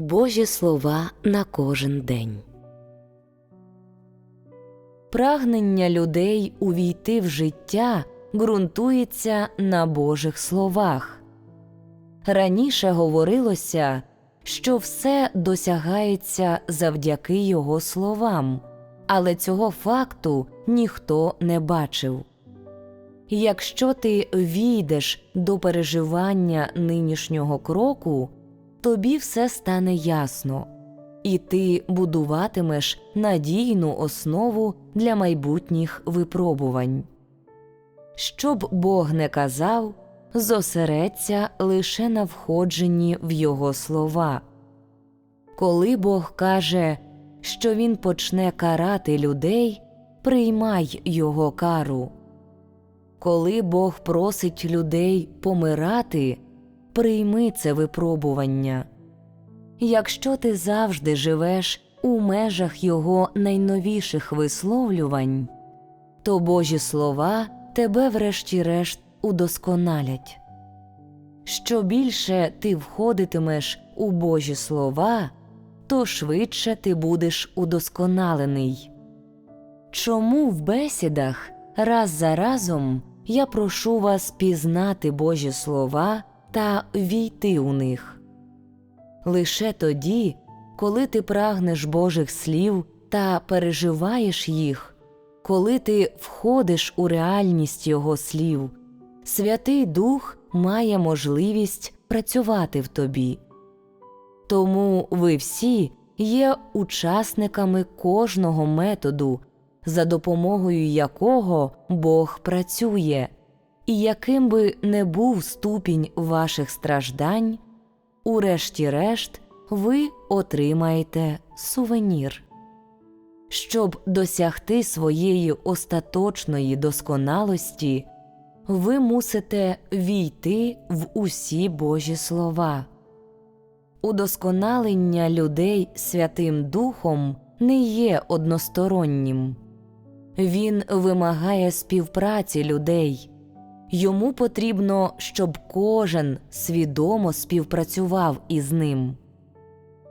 Божі слова на кожен день. Прагнення людей увійти в життя ґрунтується на Божих словах. Раніше говорилося, що все досягається завдяки його словам, але цього факту ніхто не бачив. Якщо ти війдеш до переживання нинішнього кроку, тобі все стане ясно, і ти будуватимеш надійну основу для майбутніх випробувань. Щоб Бог не казав, зосередься лише на входженні в Його слова. Коли Бог каже, що Він почне карати людей, приймай Його кару. Коли Бог просить людей помирати, прийми це випробування. Якщо ти завжди живеш у межах Його найновіших висловлювань, то Божі слова тебе врешті-решт удосконалять. Що більше ти входитимеш у Божі слова, то швидше ти будеш удосконалений. Чому в бесідах раз за разом я прошу вас пізнати Божі слова та війти у них? Лише тоді, коли ти прагнеш Божих слів та переживаєш їх, коли ти входиш у реальність Його слів, Святий Дух має можливість працювати в тобі. Тому ви всі є учасниками кожного методу, за допомогою якого Бог працює, і яким би не був ступінь ваших страждань, урешті-решт ви отримаєте сувенір. Щоб досягти своєї остаточної досконалості, ви мусите війти в усі Божі слова. Удосконалення людей Святим Духом не є одностороннім, він вимагає співпраці людей. Йому потрібно, щоб кожен свідомо співпрацював із ним.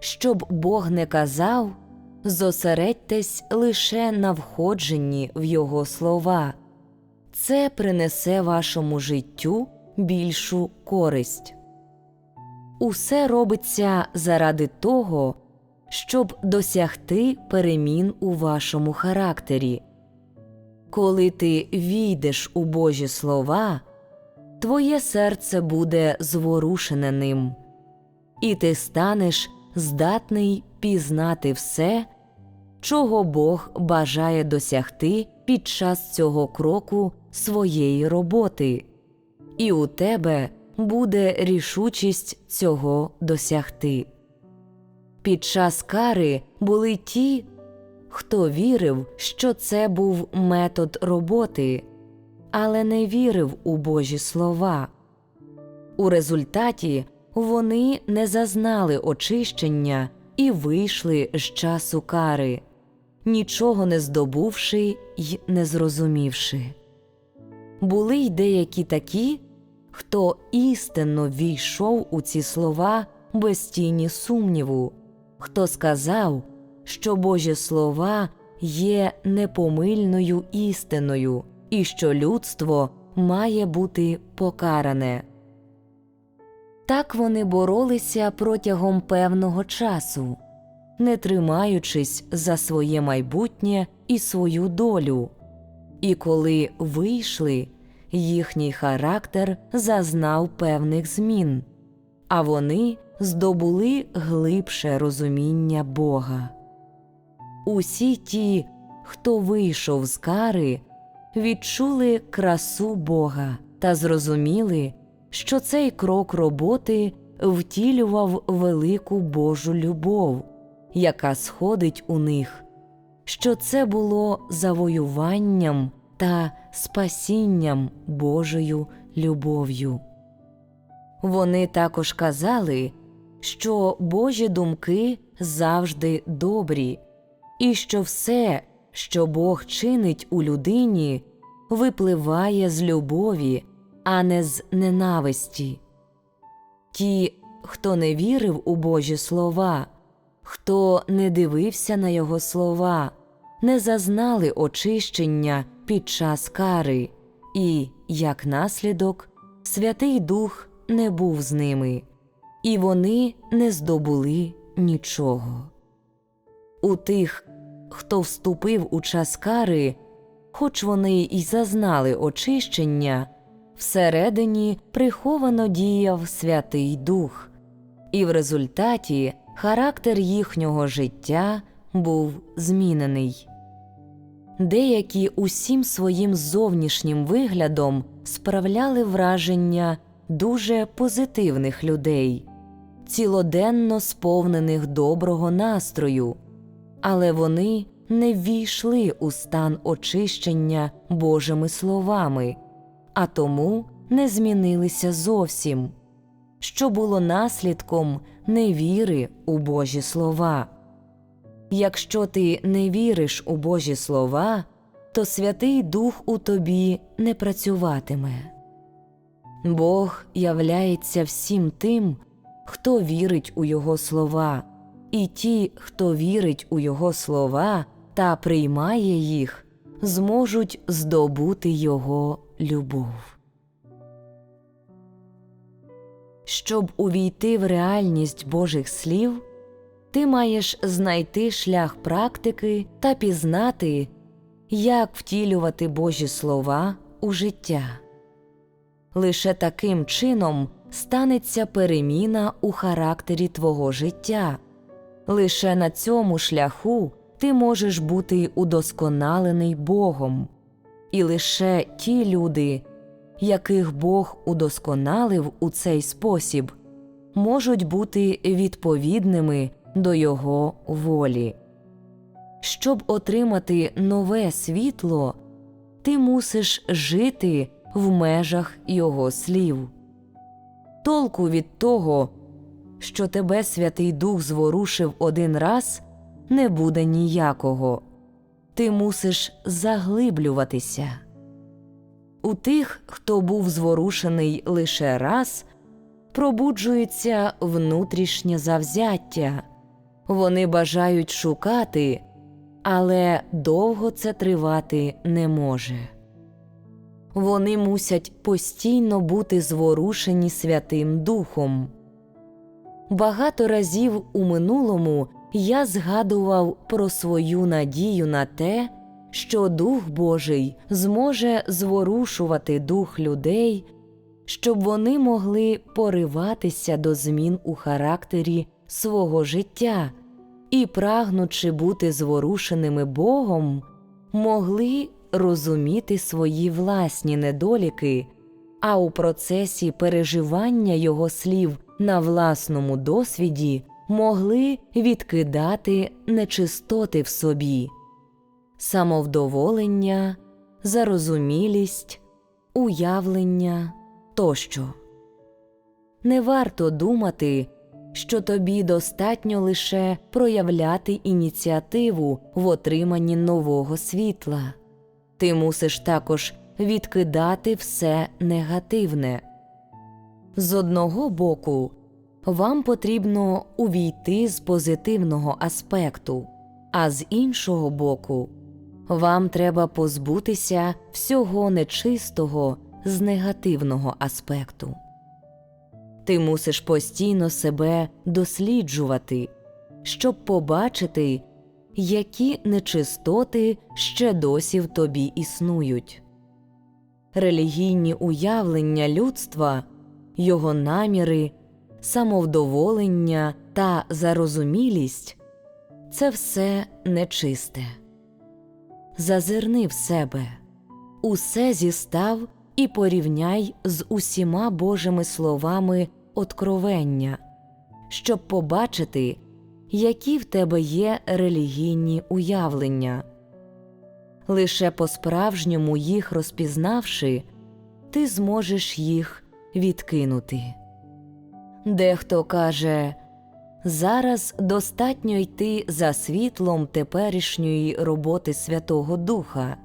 Щоб Бог не казав, зосередьтесь лише на входженні в Його слова, це принесе вашому життю більшу користь. Усе робиться заради того, щоб досягти перемін у вашому характері. Коли ти війдеш у Божі слова, твоє серце буде зворушене ним, і ти станеш здатний пізнати все, чого Бог бажає досягти під час цього кроку своєї роботи, і у тебе буде рішучість цього досягти. Під час кари були ті, хто вірив, що це був метод роботи, але не вірив у Божі слова. У результаті вони не зазнали очищення і вийшли з часу кари, нічого не здобувши й не зрозумівши. Були й деякі такі, хто істинно війшов у ці слова без тіні сумніву, хто сказав, що Божі слова є непомильною істиною і що людство має бути покаране. Так вони боролися протягом певного часу, не тримаючись за своє майбутнє і свою долю, і коли вийшли, їхній характер зазнав певних змін, а вони здобули глибше розуміння Бога. Усі ті, хто вийшов з кари, відчули красу Бога та зрозуміли, що цей крок роботи втілював велику Божу любов, яка сходить у них, що це було завоюванням та спасінням Божою любов'ю. Вони також казали, що Божі думки завжди добрі, і що все, що Бог чинить у людині, випливає з любові, а не з ненависті. Ті, хто не вірив у Божі слова, хто не дивився на його слова, не зазнали очищення під час кари, і, як наслідок, Святий Дух не був з ними, і вони не здобули нічого. У тих, хто вступив у час кари, хоч вони й зазнали очищення, всередині приховано діяв Святий Дух, і в результаті характер їхнього життя був змінений. Деякі усім своїм зовнішнім виглядом справляли враження дуже позитивних людей, цілоденно сповнених доброго настрою, але вони не ввійшли у стан очищення Божими словами, а тому не змінилися зовсім, що було наслідком невіри у Божі слова. Якщо ти не віриш у Божі слова, то Святий Дух у тобі не працюватиме. Бог являється всім тим, хто вірить у Його слова, і ті, хто вірить у Його слова та приймає їх, зможуть здобути Його любов. Щоб увійти в реальність Божих слів, ти маєш знайти шлях практики та пізнати, як втілювати Божі слова у життя. Лише таким чином станеться переміна у характері твого життя. Лише на цьому шляху ти можеш бути удосконалений Богом, і лише ті люди, яких Бог удосконалив у цей спосіб, можуть бути відповідними до Його волі. Щоб отримати нове світло, ти мусиш жити в межах Його слів. Толку від того, що тебе Святий Дух зворушив один раз, не буде ніякого. Ти мусиш заглиблюватися. У тих, хто був зворушений лише раз, пробуджується внутрішнє завзяття. Вони бажають шукати, але довго це тривати не може. Вони мусять постійно бути зворушені Святим Духом. Багато разів у минулому я згадував про свою надію на те, що Дух Божий зможе зворушувати дух людей, щоб вони могли пориватися до змін у характері свого життя і, прагнучи бути зворушеними Богом, могли розуміти свої власні недоліки, а у процесі переживання його слів на власному досвіді могли відкидати нечистоти в собі, самовдоволення, зарозумілість, уявлення тощо. Не варто думати, що тобі достатньо лише проявляти ініціативу в отриманні нового світла. Ти мусиш також відкидати все негативне. З одного боку, вам потрібно увійти з позитивного аспекту, а з іншого боку, вам треба позбутися всього нечистого з негативного аспекту. Ти мусиш постійно себе досліджувати, щоб побачити, які нечистоти ще досі в тобі існують. Релігійні уявлення людства, його наміри, самовдоволення та зарозумілість це все нечисте. Зазирни в себе, усе зістав і порівняй з усіма Божими словами откровення, щоб побачити, які в тебе є релігійні уявлення. Лише по справжньому їх розпізнавши, ти зможеш їх відкинути. Дехто каже зараз достатньо йти за світлом теперішньої роботи Святого Духа,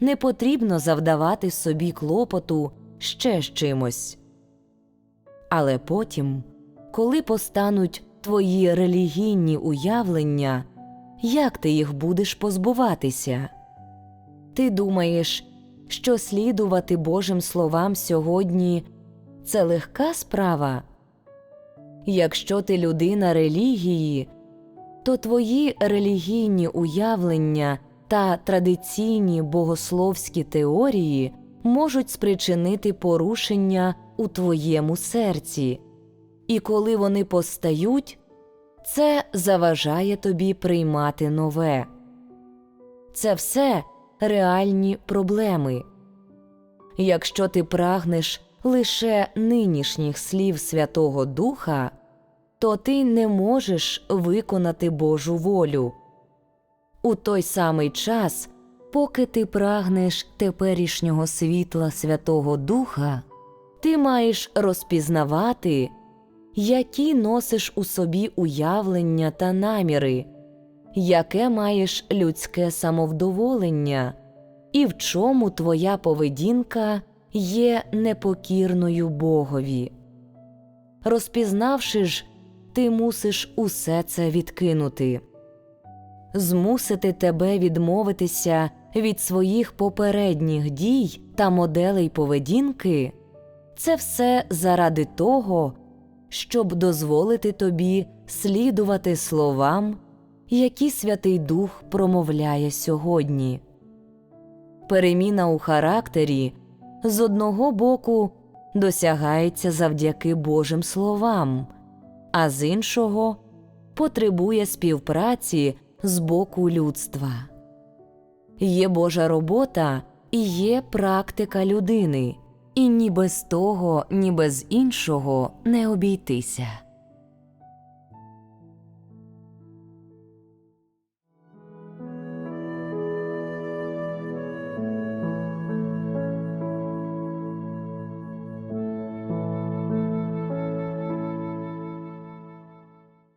не потрібно завдавати собі клопоту ще з чимось. Але потім коли постануть твої релігійні уявлення, як ти їх будеш позбуватися? Ти думаєш, що слідувати Божим словам сьогодні це легка справа? Якщо ти людина релігії, то твої релігійні уявлення та традиційні богословські теорії можуть спричинити порушення у твоєму серці, і коли вони постають, це заважає тобі приймати нове. Це все реальні проблеми. Якщо ти прагнеш лише нинішніх слів Святого Духа, то ти не можеш виконати Божу волю. У той самий час, поки ти прагнеш теперішнього світла Святого Духа, ти маєш розпізнавати, які носиш у собі уявлення та наміри, яке маєш людське самовдоволення, і в чому твоя поведінка є непокірною Богові. Розпізнавши ж, ти мусиш усе це відкинути, змусити тебе відмовитися від своїх попередніх дій та моделей поведінки це все заради того, щоб дозволити тобі слідувати словам, які Святий Дух промовляє сьогодні. Переміна у характері з одного боку досягається завдяки Божим словам, а з іншого потребує співпраці з боку людства. Є Божа робота і є практика людини, і ні без того, ні без іншого не обійтися.